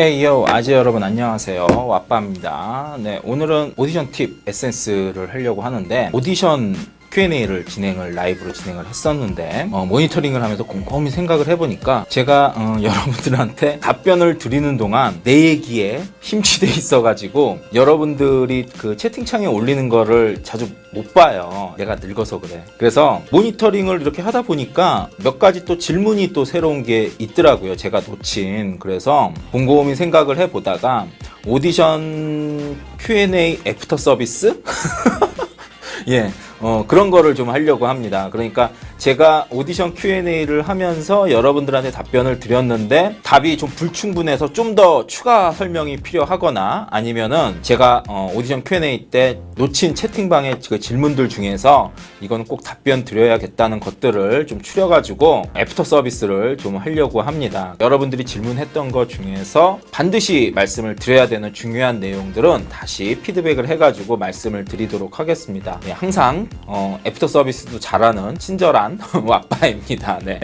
헤이요 아재 여러분 안녕하세요. 와빠입니다. 네 오늘은 오디션 팁 에센스를 하려고 하는데 오디션 Q&A를 진행을 라이브로 진행을 했었는데 어, 모니터링을 하면서 곰곰이 생각을 해보니까 제가 어, 여러분들한테 답변을 드리는 동안 내 얘기에 심취돼 있어가지고 여러분들이 그 채팅창에 올리는 거를 자주 못 봐요. 내가 늙어서 그래. 그래서 모니터링을 이렇게 하다 보니까 몇 가지 또 질문이 또 새로운 게 있더라고요. 제가 놓친. 그래서 곰곰이 생각을 해보다가 오디션 Q&A 애프터 서비스? 예, 어, 그런 거를 좀 하려고 합니다. 그러니까 제가 오디션 Q&A를 하면서 여러분들한테 답변을 드렸는데 답이 좀 불충분해서 좀 더 추가 설명이 필요하거나 아니면은 제가 어, 오디션 Q&A 때 놓친 채팅방의 그 질문들 중에서 이거는 꼭 답변 드려야겠다는 것들을 좀 추려가지고 애프터 서비스를 좀 하려고 합니다. 여러분들이 질문했던 것 중에서 반드시 말씀을 드려야 되는 중요한 내용들은 다시 피드백을 해가지고 말씀을 드리도록 하겠습니다. 네, 항상 어, 애프터 서비스도 잘하는 친절한 와빠입니다. 네.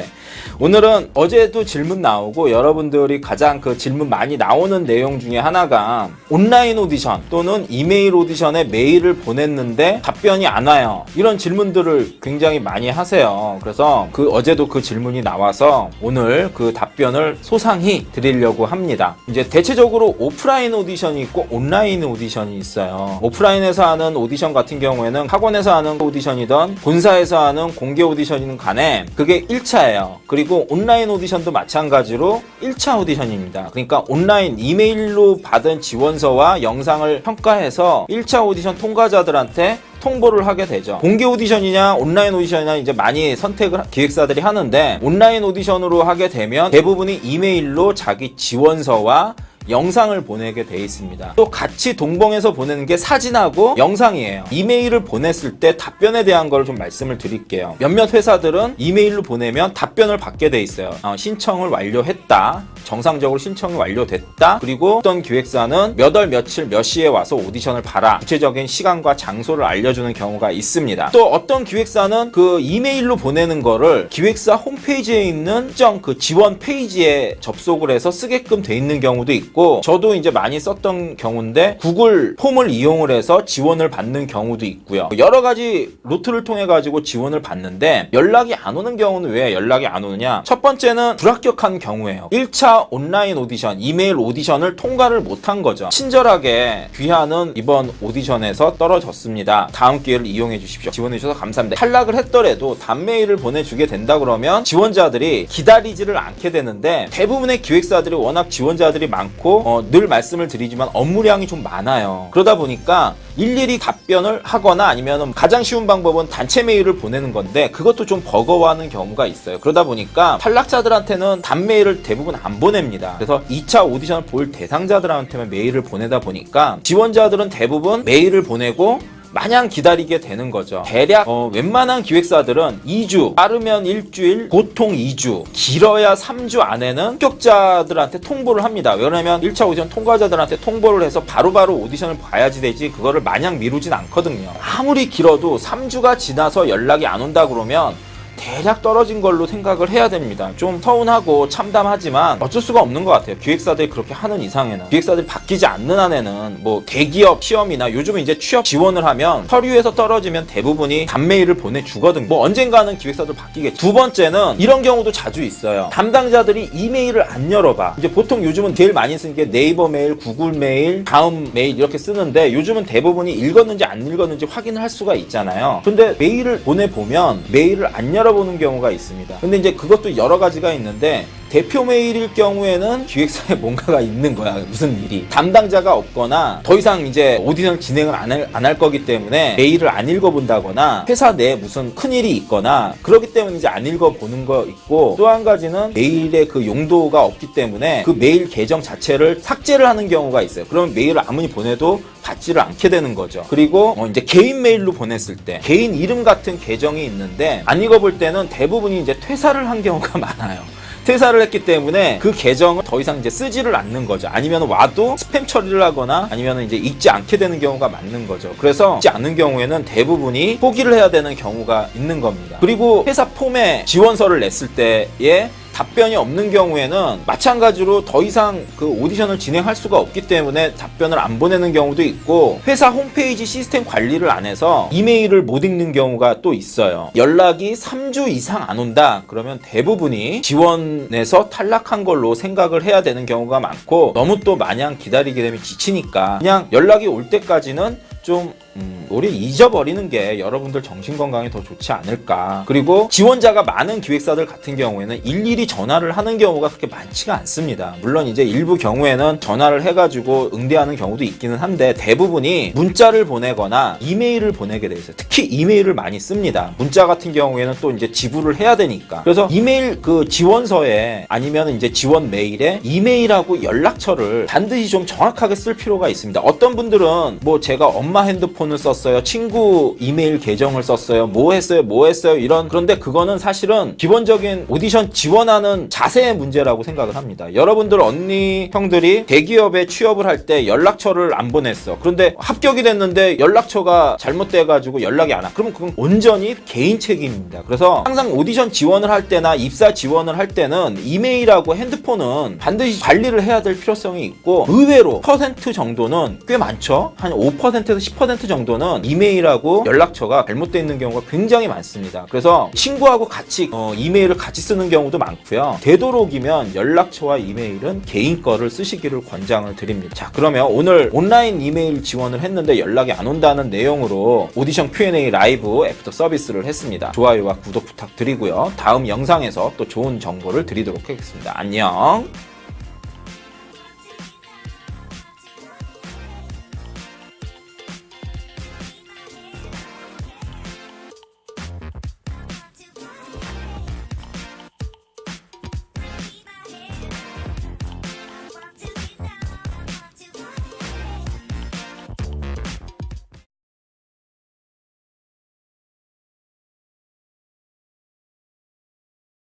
오늘은 어제도 질문 나오고 여러분들이 가장 그 질문 많이 나오는 내용 중에 하나가 온라인 오디션 또는 이메일 오디션에 메일을 보냈는데 답변이 안 와요. 이런 질문들을 굉장히 많이 하세요. 그래서 그 어제도 그 질문이 나와서 오늘 그 답변을 소상히 드리려고 합니다. 이제 대체적으로 오프라인 오디션이 있고 온라인 오디션이 있어요. 오프라인에서 하는 오디션 같은 경우에는 학원에서 하는 오디션이든 본사에서 하는 공개 오디션 이든 간에 그게 1차예요. 그리고 온라인 오디션도 마찬가지로 1차 오디션입니다. 그러니까 온라인 이메일로 받은 지원서와 영상을 평가해서 1차 오디션 통과자들한테 통보를 하게 되죠. 공개 오디션이냐 온라인 오디션이냐 이제 많이 선택을 기획사들이 하는데 온라인 오디션으로 하게 되면 대부분이 이메일로 자기 지원서와 영상을 보내게 돼 있습니다. 또 같이 동봉해서 보내는 게 사진하고 영상이에요. 이메일을 보냈을 때 답변에 대한 걸 좀 말씀을 드릴게요. 몇몇 회사들은 이메일로 보내면 답변을 받게 돼 있어요. 어, 신청을 완료했다. 정상적으로 신청이 완료됐다. 그리고 어떤 기획사는 몇 월 며칠 몇 시에 와서 오디션을 봐라. 구체적인 시간과 장소를 알려주는 경우가 있습니다. 또 어떤 기획사는 그 이메일로 보내는 거를 기획사 홈페이지에 있는 특정 그 지원 페이지에 접속을 해서 쓰게끔 돼 있는 경우도 있고 저도 이제 많이 썼던 경우인데 구글 폼을 이용을 해서 지원을 받는 경우도 있고요. 여러 가지 루트를 통해 가지고 지원을 받는데 연락이 안 오는 경우는 왜 연락이 안 오느냐? 첫 번째는 불합격한 경우예요. 1차 온라인 오디션, 이메일 오디션을 통과를 못한 거죠. 친절하게 귀하는 이번 오디션에서 떨어졌습니다. 다음 기회를 이용해 주십시오. 지원해 주셔서 감사합니다. 탈락을 했더라도 단메일을 보내주게 된다 그러면 지원자들이 기다리지를 않게 되는데 대부분의 기획사들이 워낙 지원자들이 많고 어, 늘 말씀을 드리지만 업무량이 좀 많아요. 그러다 보니까 일일이 답변을 하거나 아니면 가장 쉬운 방법은 단체 메일을 보내는 건데 그것도 좀 버거워하는 경우가 있어요. 그러다 보니까 탈락자들한테는 단 메일을 대부분 안 보냅니다. 그래서 2차 오디션을 볼 대상자들한테만 메일을 보내다 보니까 지원자들은 대부분 메일을 보내고 마냥 기다리게 되는 거죠. 대략 어, 웬만한 기획사들은 2주, 빠르면 일주일, 보통 2주, 길어야 3주 안에는 합격자들한테 통보를 합니다. 왜냐면 1차 오디션 통과자들한테 통보를 해서 바로바로 오디션을 봐야지 되지 그거를 마냥 미루진 않거든요. 아무리 길어도 3주가 지나서 연락이 안 온다 그러면 대략 떨어진 걸로 생각을 해야 됩니다. 좀 서운하고 참담하지만 어쩔 수가 없는 것 같아요. 기획사들이 그렇게 하는 이상에는. 기획사들이 바뀌지 않는 한에는 뭐 대기업 시험이나 요즘은 이제 취업 지원을 하면 서류에서 떨어지면 대부분이 단메일을 보내주거든요. 뭐 언젠가는 기획사들 바뀌겠죠. 두 번째는 이런 경우도 자주 있어요. 담당자들이 이메일을 안 열어봐. 이제 보통 요즘은 제일 많이 쓰는 게 네이버 메일, 구글 메일, 다음 메일 이렇게 쓰는데 요즘은 대부분이 읽었는지 안 읽었는지 확인을 할 수가 있잖아요. 근데 메일을 보내보면 메일을 안 열어 보는 경우가 있습니다. 근데 이제 그것도 여러 가지가 있는데 대표 메일일 경우에는 기획사에 뭔가가 있는 거야. 무슨 일이. 담당자가 없거나 더 이상 이제 오디션 진행을 안 할, 안 할 거기 때문에 메일을 안 읽어본다거나 회사 내에 무슨 큰 일이 있거나 그렇기 때문에 이제 안 읽어보는 거 있고 또 한 가지는 메일의 그 용도가 없기 때문에 그 메일 계정 자체를 삭제를 하는 경우가 있어요. 그러면 메일을 아무리 보내도 받지를 않게 되는 거죠. 그리고 어 이제 개인 메일로 보냈을 때 개인 이름 같은 계정이 있는데 안 읽어볼 때는 대부분이 이제 퇴사를 한 경우가 많아요. 퇴사를 했기 때문에 그 계정을 더 이상 이제 쓰지를 않는 거죠. 아니면 와도 스팸 처리를 하거나 아니면 이제 읽지 않게 되는 경우가 많는 거죠. 그래서 읽지 않는 경우에는 대부분이 포기를 해야 되는 경우가 있는 겁니다. 그리고 회사 폼에 지원서를 냈을 때에 답변이 없는 경우에는 마찬가지로 더 이상 그 오디션을 진행할 수가 없기 때문에 답변을 안 보내는 경우도 있고 회사 홈페이지 시스템 관리를 안 해서 이메일을 못 읽는 경우가 또 있어요. 연락이 3주 이상 안 온다. 그러면 대부분이 지원에서 탈락한 걸로 생각을 해야 되는 경우가 많고 너무 또 마냥 기다리게 되면 지치니까 그냥 연락이 올 때까지는 좀 음, 우리 잊어버리는 게 여러분들 정신 건강에 더 좋지 않을까. 그리고 지원자가 많은 기획사들 같은 경우에는 일일이 전화를 하는 경우가 그렇게 많지가 않습니다. 물론 이제 일부 경우에는 전화를 해가지고 응대하는 경우도 있기는 한데 대부분이 문자를 보내거나 이메일을 보내게 돼 있어요. 특히 이메일을 많이 씁니다. 문자 같은 경우에는 또 이제 지불을 해야 되니까. 그래서 이메일 그 지원서에 아니면 이제 지원 메일에 이메일하고 연락처를 반드시 좀 정확하게 쓸 필요가 있습니다. 어떤 분들은 뭐 제가 엄마 핸드폰 을 썼어요. 친구 이메일 계정을 썼어요. 뭐 했어요? 뭐 했어요? 이런 그런데 그거는 사실은 기본적인 오디션 지원하는 자세의 문제라고 생각을 합니다. 여러분들 언니 형들이 대기업에 취업을 할 때 연락처를 안 보냈어. 그런데 합격이 됐는데 연락처가 잘못돼 가지고 연락이 안 와. 그러면 그건 온전히 개인 책임입니다. 그래서 항상 오디션 지원을 할 때나 입사 지원을 할 때는 이메일하고 핸드폰은 반드시 관리를 해야 될 필요성이 있고 의외로 퍼센트 정도는 꽤 많죠. 한 5%에서 10% 정도는 이메일하고 연락처가 잘못되어 있는 경우가 굉장히 많습니다. 그래서 친구하고 같이 어, 이메일을 같이 쓰는 경우도 많고요. 되도록이면 연락처와 이메일은 개인 거를 쓰시기를 권장을 드립니다. 자, 그러면 오늘 온라인 이메일 지원을 했는데 연락이 안 온다는 내용으로 오디션 Q&A 라이브 애프터 서비스를 했습니다. 좋아요와 구독 부탁드리고요. 다음 영상에서 또 좋은 정보를 드리도록 하겠습니다. 안녕.